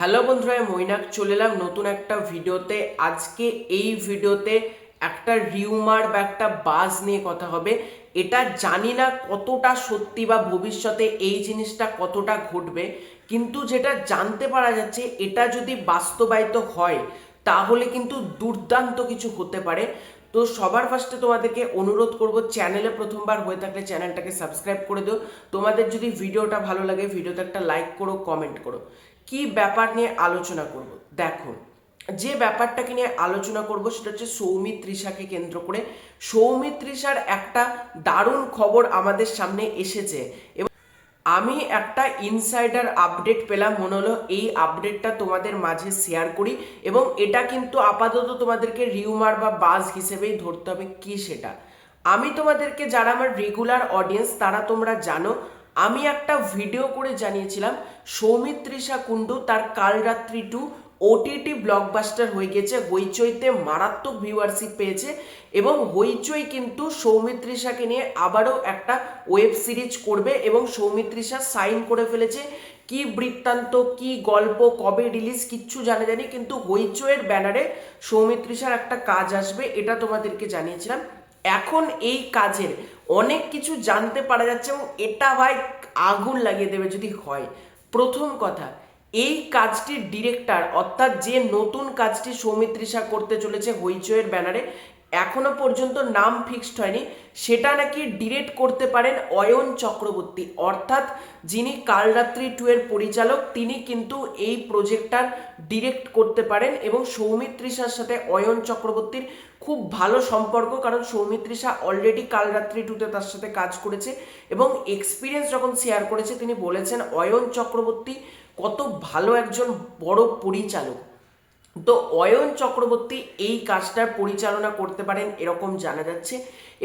Hello বন্ধুরা, আমি মৈনাক, চলে এলাম নতুন একটা ভিডিওতে। আজকে এই ভিডিওতে একটা রিউমার বা একটা বাজ নিয়ে কথা হবে। এটা জানি না কতটা সত্যি বা ভবিষ্যতে এই জিনিসটা কতটা ঘটবে, কিন্তু যেটা জানতে পারা যাচ্ছে, এটা যদি বাস্তবায়িত হয়, তাহলে কিন্তু দুর্দান্ত কিছু হতে পারে। তো সবার ফার্স্টে তোমাদেরকে অনুরোধ করব চ্যানেলে প্রথমবার হয়ে থাকলে চ্যানেলটাকে সাবস্ক্রাইব করে দিও। তোমাদের যদি ভিডিওটা ভালো লাগে, ভিডিওতে একটা লাইক করো কমেন্ট করো। কি ব্যাপার নিয়ে আলোচনা করব? দেখো, যে ব্যাপারটাকে নিয়ে আলোচনা করব সেটা হচ্ছে সৌমিত্রিষাকে কেন্দ্র করে। সৌমিত্রিষার একটা দারুণ খবর আমাদের সামনে এসেছে। এবং আমি একটা ইনসাইডার আপডেট পেলাম, মনে হলো এই আপডেটটা তোমাদের মাঝে শেয়ার করি এবং এটা কিন্তু আপাতত তোমাদেরকে রিউমার বা বাজ হিসেবেই ধরতে হবে কি সেটা। আমি তোমাদেরকে যারা আমার রেগুলার অডিয়েন্স তারা তোমরা জানো আমি একটা ভিডিও করে জানিয়েছিলাম সৌমিত্রিষা কুণ্ডু তার কালরাত্রি টু ওটিটি ব্লকবাস্টার হয়ে গেছে, হইচইতে মারাত্মক ভিউয়ারশিপ পেয়েছে এবং হইচই কিন্তু সৌমিত্রিষাকে নিয়ে আবারও একটা ওয়েব সিরিজ করবে এবং সৌমিত্রিষা সাইন করে ফেলেছে, কি বৃত্তান্ত, কি গল্প, কবে রিলিজ কিচ্ছু জানা জানি কিন্তু হইচইয়ের ব্যানারে সৌমিত্রিষার একটা কাজ আসবে, এটা তোমাদেরকে জানিয়েছিলাম। এখন এই কাজের অনেক কিছু জানতে পারা যাচ্ছে এবং এটা ভাই আগুন লাগিয়ে দেবে যদি হয়। প্রথম কথা, এই কাজটির ডিরেক্টর অর্থাৎ যে নতুন কাজটি সৌমিত্রিষা করতে চলেছে হইচয়ের ব্যানারে এখনও পর্যন্ত নাম ফিক্সড হয়নি। সেটা নাকি ডিরেক্ট করতে পারেন অয়ন চক্রবর্তী। অর্থাৎ যিনি কালরাত্রি টু এর পরিচালক, তিনি কিন্তু এই প্রজেক্টটার ডিরেক্ট করতে পারেন এবং সৌমিত্রিষার সাথে অয়ন চক্রবর্তীর খুব ভালো সম্পর্ক, কারণ সৌমিত্রিষা অলরেডি কালরাত্রি টুতে তার সাথে কাজ করেছে এবং এক্সপিরিয়েন্স যখন শেয়ার করেছে, তিনি বলেছেন, অয়ন চক্রবর্তী কত ভালো একজন বড় পরিচালক। তো অয়ন চক্রবর্তী এই কাজটার পরিচালনা করতে পারেন এরকম জানা যাচ্ছে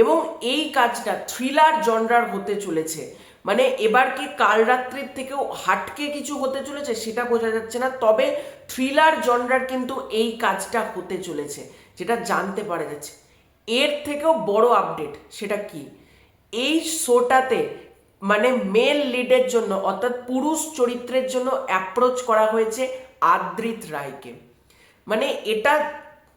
এবং এই কাজটা থ্রিলার জনরার হতে চলেছে। মানে এবার কি কাল রাত্রির থেকেও হাটকে কিছু হতে চলেছে সেটা বোঝা যাচ্ছে না, তবে থ্রিলার জনরার কিন্তু এই কাজটা হতে চলেছে, যেটা জানতে পারা যাচ্ছে। এর থেকেও বড় আপডেট সেটা কি? এই শোটাতে মানে মেল লিডের জন্য অর্থাৎ পুরুষ চরিত্রের জন্য অ্যাপ্রোচ করা হয়েছে আদ্রিত রায়কে। মানে এটা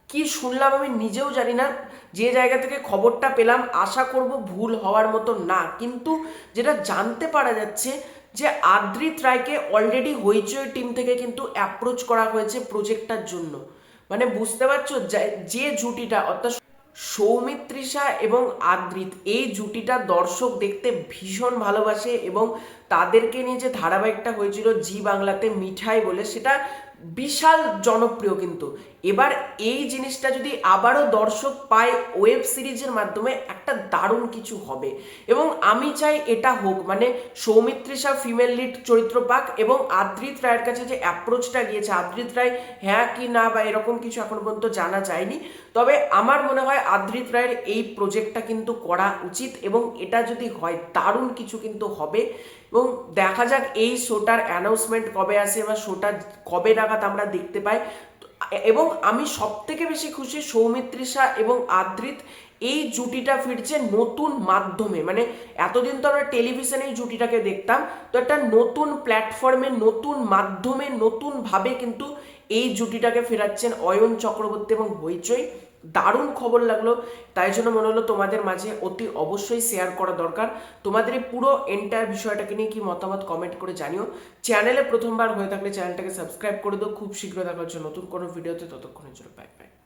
কি শুনলাম আমি নিজেও জানি না। যে জায়গা থেকে খবরটা পেলাম, আশা করব ভুল হওয়ার মতো না। কিন্তু যেটা জানতে পারা যাচ্ছে যে আদ্রিত রায়কে অলরেডি হইচই টিম থেকে কিন্তু অ্যাপ্রোচ করা হয়েছে প্রজেক্টটার জন্য। মানে বুঝতে পারছ? যে- জুটিটা, অর্থাৎ সৌমিত্রিষা এবং আদ্রিত, এই জুটিটা দর্শক দেখতে ভীষণ ভালোবাসে এবং তাদেরকে নিয়ে যে ধারাবাহিকটা হয়েছিল জি বাংলাতে মিঠাই বলে, সেটা বিশাল জনপ্রিয় কিন্তু। এবার এই জিনিসটা যদি আবারও দর্শক পায়, ওয়েব সিরিজের মাধ্যমে একটা দারুণ কিছু হবে। এবং আমি চাই এটা হোক মানে সৌমিত্রিষা ফিমেল লিড চরিত্র পাক এবং আদ্রিত রায়ের কাছে যে অ্যাপ্রোচটা গিয়েছে, আদ্রিত রায় হ্যাঁ কি না বা এরকম কিছু এখন পর্যন্ত জানা যায়নি। তবে আমার মনে হয় আদ্রিত রায়ের এই প্রজেক্টটা কিন্তু করা উচিত এবং এটা যদি হয়, দারুণ কিছু কিন্তু হবে। এবং দেখা যাক এই শোটার অ্যানাউন্সমেন্ট কবে আসে বা শোটা কবে নাগাদ আমরা দেখতে পাই। এবং আমি সব থেকে বেশি খুশি সৌমিত্রিষা এবং আদ্রিত এই জুটিটা ফিরছে নতুন মাধ্যমে। মানে এতদিন তো আমরা টেলিভিশনে এই জুটিটাকে দেখতাম। তো একটা নতুন প্ল্যাটফর্মে নতুন মাধ্যমে, নতুনভাবে কিন্তু এই জুটিটাকে ফেরাচ্ছেন অয়ন চক্রবর্তী এবং হইচই। দারুণ খবর লাগল। তাই জন্য মনে হলো তোমাদের মাঝে অতি অবশ্যই শেয়ার করা দরকার। তোমাদের এই পুরো এন্টায়ার বিষয়টাকে নিয়ে কি মতামত কমেন্ট করে জানিও। চ্যানেলে প্রথমবার হয়ে থাকলে চ্যানেলটাকে সাবস্ক্রাইব করে দাও। খুব শীঘ্র দেখা হচ্ছে নতুন কোনো ভিডিওতে ততক্ষণের জন্য বাই বাই